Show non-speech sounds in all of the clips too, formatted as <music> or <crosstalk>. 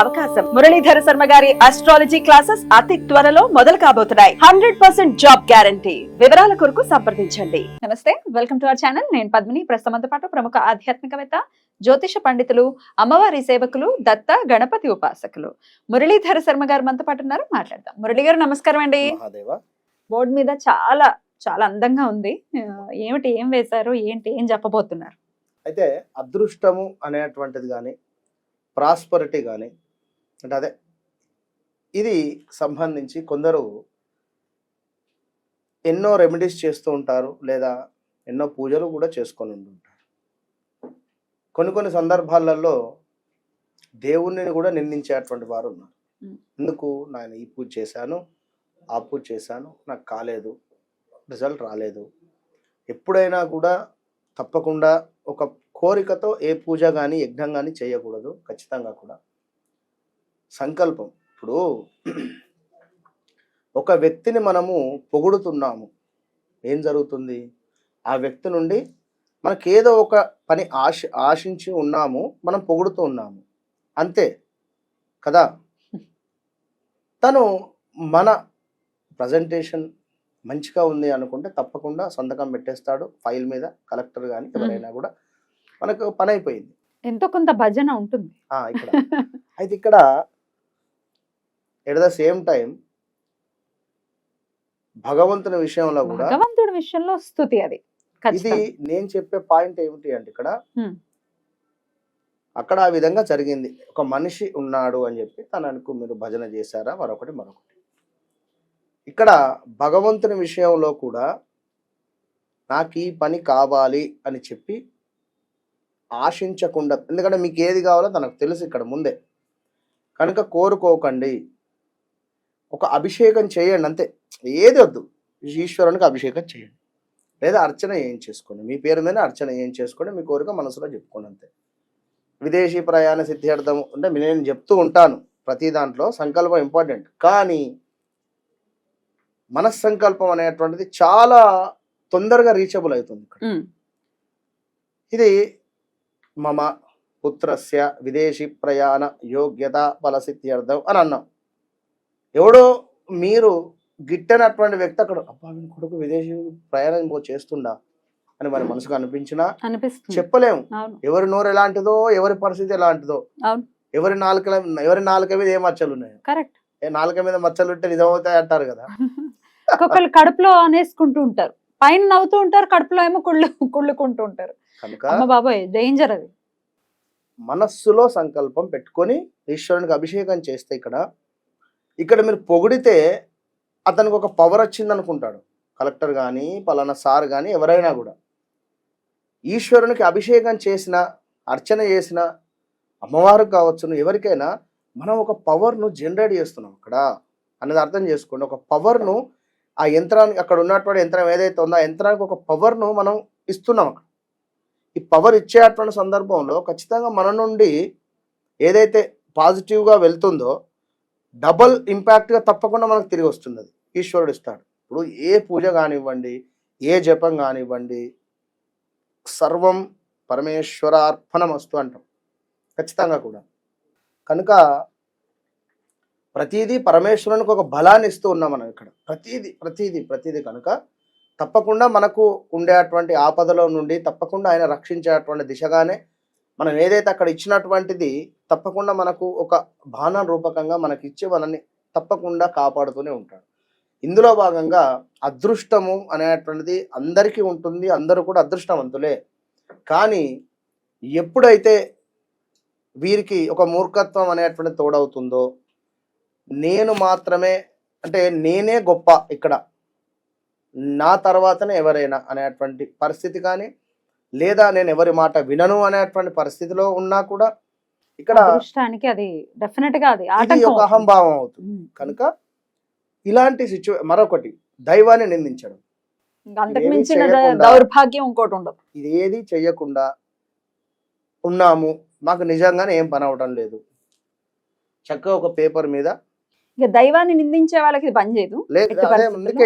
అవకాశం. మురళీధర శర్మ గారి astrology classes అతి త్వరలో మొదలు కాబోతున్నాయి. హండ్రెడ్ పర్సెంట్ జాబ్ గ్యారంటీ వివరాల కొరకు సంప్రదించండి. నమస్తే వెల్కమ్ టు అవర్ ఛానల్ నేను పద్మిని. ప్రస్తుతంతో పాటు ప్రముఖ ఆధ్యాత్మికవేత్త జ్యోతిష పండితులు అమ్మవారి సేవకులు దత్త గణపతి ఉపాసకులు. మురళీధర శర్మ గారు మనతో పాటు ఉన్నారు. మాట్లాడదాం. మురళి గారు నమస్కారం అండి. మహాదేవ. బోర్డు మీద చాలా చాలా అందంగా ఉంది. ఏమిటి ఏం వేశారు ఏంటి ఏం చెప్పబోతున్నారు? అయితే అదృష్టము అనేటువంటిది కానీ ప్రాస్పరిటీ కానీ అంటే అదే. ఇది సంబంధించి కొందరు ఎన్నో రెమెడీస్ చేస్తూ ఉంటారు లేదా ఎన్నో పూజలు కూడా చేసుకొని ఉంటుంటారు కొన్ని కొన్ని సందర్భాలలో దేవుణ్ణి కూడా నిందించేటువంటి వారు ఉన్నారు. ఎందుకు? నేను ఈ పూజ చేశాను ఆ పూజ చేశాను నాకు కాలేదు రిజల్ట్ రాలేదు. ఎప్పుడైనా కూడా తప్పకుండా ఒక కోరికతో ఏ పూజ కానీ యజ్ఞం కానీ చేయకూడదు ఖచ్చితంగా కూడా. సంకల్పం. ఇప్పుడు ఒక వ్యక్తిని మనము పొగుడుతున్నాము. ఏం జరుగుతుంది? ఆ వ్యక్తి నుండి మనకి ఏదో ఒక పని ఆశ ఆశించి ఉన్నాము మనం పొగుడుతూ ఉన్నాము. అంతే కదా? తను మన ప్రజెంటేషన్ మంచిగా ఉంది అనుకుంటే తప్పకుండా సంతకం పెట్టేస్తాడు ఫైల్ మీద కలెక్టర్ కానీ ఎవరైనా కూడా. మనకు పని అయిపోయింది ఎంతో కొంత భజన ఉంటుంది. ఇక్కడ. <laughs> అయితే ఇక్కడ ఎట్ ద సేమ్ టైం భగవంతుని విషయంలో కూడా భగవంతుడి విషయంలో స్థుతి అది. ఇది. నేను చెప్పే పాయింట్ ఏమిటి అంటే ఇక్కడ. అక్కడ ఆ విధంగా జరిగింది. ఒక మనిషి ఉన్నాడు అని చెప్పి తనకు మీరు భజన చేశారా? మరొకటి మరొకటి. ఇక్కడ భగవంతుని విషయంలో కూడా నాకు ఈ పని కావాలి అని చెప్పి ఆశించకుండా ఎందుకంటే మీకు ఏది కావాలో తనకు తెలుసు ఇక్కడ ముందే. కనుక కోరుకోకండి. ఒక అభిషేకం చేయండి అంతే. ఏది వద్దు. ఈశ్వరునికి అభిషేకం చేయండి. లేదా అర్చన ఏం చేసుకోండి? మీ పేరు మీద అర్చన ఏం చేసుకోండి? మీ కోరిక మనసులో చెప్పుకోండి అంతే. విదేశీ ప్రయాణ సిద్ధార్థం అంటే నేను చెప్తూ ఉంటాను. ప్రతి దాంట్లో సంకల్పం ఇంపార్టెంట్ కానీ మనస్సంకల్పం అనేటువంటిది చాలా తొందరగా రీచబుల్ అవుతుంది ఇక్కడ. ఇది మమ పుత్రస్య విదేశీ ప్రయాణ యోగ్యత ఫలసిద్ధ్యర్థం అని అన్నాం. ఎవడో మీరు గిట్టనటువంటి వ్యక్తి అక్కడ అబ్బా వీని కొడుకు విదేశీ ప్రయాణం చేస్తుండా అని మన మనసుకు అనిపించినా అనిపిస్తుంది. చెప్పలేము ఎవరి నోరు ఎలాంటిదో ఎవరి పరిస్థితి ఎలాంటిదో. ఎవరి నాలుక ఎవరి నాలుక మీద ఏ మచ్చలు ఉన్నాయి. కరెక్ట్. ఏ నాలుక మీద మచ్చలు ఉంటే నిజమవుతాయి అంటారు కదా. <laughs> ఒక్కొక్కరు కడుపులో అనేసుకుంటూ ఉంటారు. పైన నవ్వుతూ ఉంటారు కడుపులో ఏమో కుళ్ళు కుళ్ళుకుంటూ ఉంటారు. బాబాయ్ డేంజర్ అది. మనస్సులో సంకల్పం పెట్టుకొని ఈశ్వరునికి అభిషేకం చేస్తే ఇక్కడ ఇక్కడ మీరు పొగిడితే అతనికి ఒక పవర్ వచ్చింది అనుకుంటాడు కలెక్టర్ కానీ పలానా సార్ కానీ ఎవరైనా కూడా. ఈశ్వరునికి అభిషేకం చేసిన అర్చన చేసిన అమ్మవారు కావచ్చును ఎవరికైనా మనం ఒక పవర్ను జనరేట్ చేస్తున్నాం అక్కడ. అన్నది అర్థం చేసుకోండి. ఒక పవర్ను ఆ యంత్రానికి అక్కడ ఉన్నటువంటి యంత్రం ఏదైతే ఉందో ఆ యంత్రానికి ఒక పవర్ను మనం ఇస్తున్నాం అక్కడ. ఈ పవర్ ఇచ్చేటువంటి సందర్భంలో ఖచ్చితంగా మన నుండి ఏదైతే పాజిటివ్గా వెళ్తుందో డబల్ ఇంపాక్ట్గా తప్పకుండా మనకు తిరిగి వస్తుంది ఈశ్వరుడు ఇస్తాడు. ఇప్పుడు ఏ పూజ కానివ్వండి ఏ జపం కానివ్వండి సర్వం పరమేశ్వర వస్తూ అంటాం. ఖచ్చితంగా కూడా. కనుక ప్రతీదీ పరమేశ్వరునికి ఒక బలాన్ని ఇస్తూ ఉన్నాం మనం ఇక్కడ. ప్రతిదీ ప్రతీది ప్రతీది కనుక తప్పకుండా మనకు ఉండేటువంటి ఆపదలో నుండి తప్పకుండా ఆయన రక్షించేటువంటి దిశగానే మనం ఏదైతే అక్కడ ఇచ్చినటువంటిది తప్పకుండా మనకు ఒక బాణ రూపకంగా మనకి ఇచ్చి మనల్ని తప్పకుండా కాపాడుతూనే ఉంటాడు. ఇందులో భాగంగా అదృష్టము అనేటువంటిది అందరికీ ఉంటుంది అందరూ కూడా అదృష్టవంతులే. కానీ ఎప్పుడైతే వీరికి ఒక మూర్ఖత్వం అనేటువంటి తోడవుతుందో నేను మాత్రమే అంటే నేనే గొప్ప ఇక్కడ. నా తర్వాతనే ఎవరైనా అనేటువంటి పరిస్థితి కానీ లేదా నేను ఎవరి మాట వినను అనేటువంటి పరిస్థితిలో ఉన్నా కూడా ఇక్కడ అదృష్టానికి అది డెఫినెట్గా అది ఇది ఆటంకం ఒక. అహంభావం అవుతుంది. కనుక ఇలాంటి సిచ్యువే మరొకటి దైవాన్ని నిందించడం. దౌర్భాగ్యం ఇంకోటి ఉండదు. ఇది ఏది చెయ్యకుండా ఉన్నాము. మాకు నిజంగానే ఏం పని అవడం లేదు. చక్కగా ఒక పేపర్ మీద ఇక దైవాన్ని నిందించే వాళ్ళకి పని చేయదు.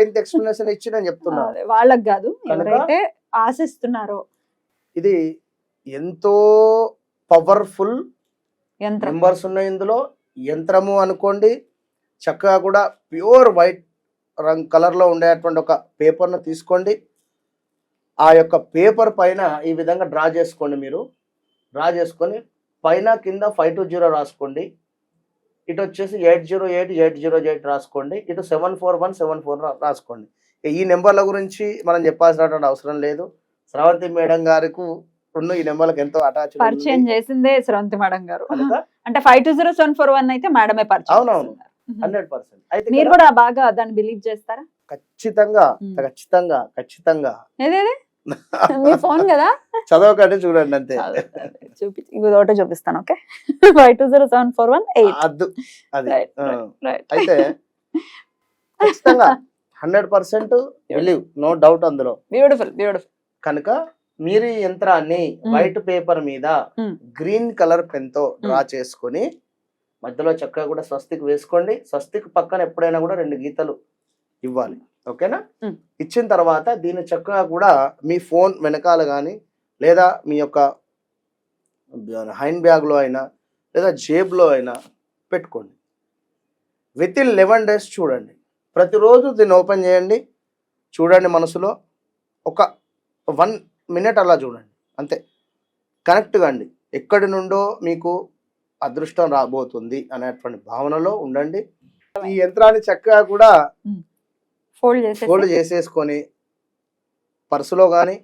ఇంత ఎక్స్ప్లెనేషన్ ఇచ్చి నేను చెప్తున్నా. వాళ్ళకి కాదు. ఎవరైతే ఆశిస్తున్నారో ఇది ఎంతో పవర్ఫుల్ నెంబర్స్ ఉన్నాయి ఇందులో. యంత్రము అనుకోండి చక్కగా కూడా ప్యూర్ వైట్ రంగ్ కలర్లో ఉండేటువంటి ఒక పేపర్ను తీసుకోండి. ఆ యొక్క పేపర్ పైన ఈ విధంగా డ్రా చేసుకోండి మీరు. డ్రా చేసుకొని పైన కింద ఫైవ్ టూ జీరో రాసుకోండి. ఇటు వచ్చేసి eight zero eight eight zero eight రాసుకోండి. ఇటు seven four one seven four రాసుకోండి. ఈ నెంబర్ల గురించి మనం చెప్పాల్సినటువంటి అవసరం లేదు. స్రవంతి మేడం గారికి ఉన్న ఈ నెంబర్లకు ఎంతో అటాచ్ పరిచయం చేసిందే స్రవంతి మేడం గారు. అంటే five two zero seven four one అయితే మేడమే పరిచయం అవునవును. Hundred percent. అయితే మీరు కూడా బాగా దాన్ని బిలీవ్ చేస్తారా? ఖచ్చితంగా. ఖచ్చితంగా ఖచ్చితంగా. ఏదేది? <laughs> మీ ఫోన్ కదా? చదవకండి చూడండి అంతే. చూపి ఒకటే చూపిస్తాను okay? Five two zero seven four one eight అది. అయితే ఖచ్చితంగా <laughs> hundred percent believe no doubt అందులో. బ్యూటిఫుల్ బ్యూటిఫుల్ కనుక మీరు ఈ యంత్రాన్ని. వైట్ పేపర్ మీద. గ్రీన్ కలర్ పెన్తో డ్రా చేసుకొని మధ్యలో చక్కగా కూడా స్వస్తికి వేసుకోండి. స్వస్తికి పక్కన ఎప్పుడైనా కూడా రెండు గీతలు ఇవ్వాలి. ఓకేనా. ఇచ్చిన తర్వాత దీన్ని చక్కగా కూడా మీ ఫోన్ వెనకాల కానీ లేదా మీ యొక్క హ్యాండ్ బ్యాగ్లో అయినా లేదా జేబులో అయినా పెట్టుకోండి. విత్ ఇన్ లెవెన్ డేస్ చూడండి. ప్రతిరోజు దీన్ని ఓపెన్ చేయండి. చూడండి మనసులో. ఒక వన్ మినిట్ అలా చూడండి అంతే. కనెక్ట్ కండి ఎక్కడి నుండో మీకు అదృష్టం రాబోతుంది అనేటువంటి భావనలో ఉండండి. ఈ యంత్రాన్ని చక్కగా కూడా ఫోల్డ్ చేసి ఫోల్డ్ చేసేసుకొని పర్సులో కానీ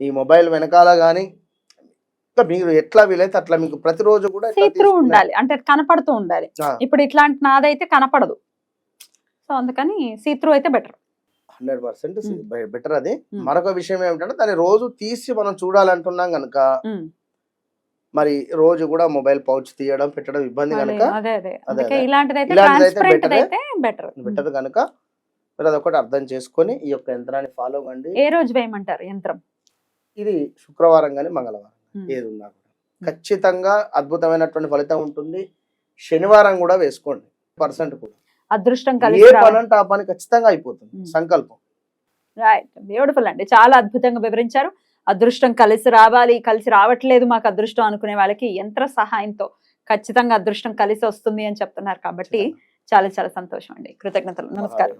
ఈ మొబైల్ వెనకాల కానీ ఇంకా మీరు ఎట్లా వీలైతే అట్లా మీకు ప్రతిరోజు కూడా ఉండాలి. అంటే కనపడుతూ ఉండాలి. ఇప్పుడు ఇట్లాంటి నాదైతే కనపడదు. సో అందుకని సీత్రూ అయితే బెటర్ హండ్రెడ్ పర్సెంట్. బెటర్ అది. మరొక విషయం ఏమిటంటే దాన్ని రోజు తీసి మనం చూడాలంటున్నాం కనుక మరి రోజు కూడా మొబైల్ పౌచ్ తీయడం పెట్టడం ఇబ్బంది కనుక బెటర్. బెటర్. కనుక మీరు అదొకటి అర్థం చేసుకొని ఈ యొక్క యంత్రాన్ని ఫాలో కండి. ఏ రోజు వేయమంటారు యంత్రం? ఇది శుక్రవారం కానీ మంగళవారం. ఏది ఉన్నా కూడా. ఖచ్చితంగా అద్భుతమైనటువంటి ఫలితం ఉంటుంది. శనివారం కూడా వేసుకోండి. పర్సెంట్ కూడా. అదృష్టం ఏ కలిసి పని అంటే ఆ పని ఖచ్చితంగా అయిపోతుంది. ఉమ్. సంకల్పం. రైట్ బ్యూటిఫుల్ అండి. చాలా అద్భుతంగా వివరించారు. అదృష్టం కలిసి రావాలి కలిసి రావట్లేదు మాకు అదృష్టం అనుకునే వాళ్ళకి యంత్ర సహాయంతో ఖచ్చితంగా అదృష్టం కలిసి వస్తుంది అని చెప్తున్నారు కాబట్టి చాలా చాలా సంతోషం అండి. కృతజ్ఞతలు. నమస్కారం.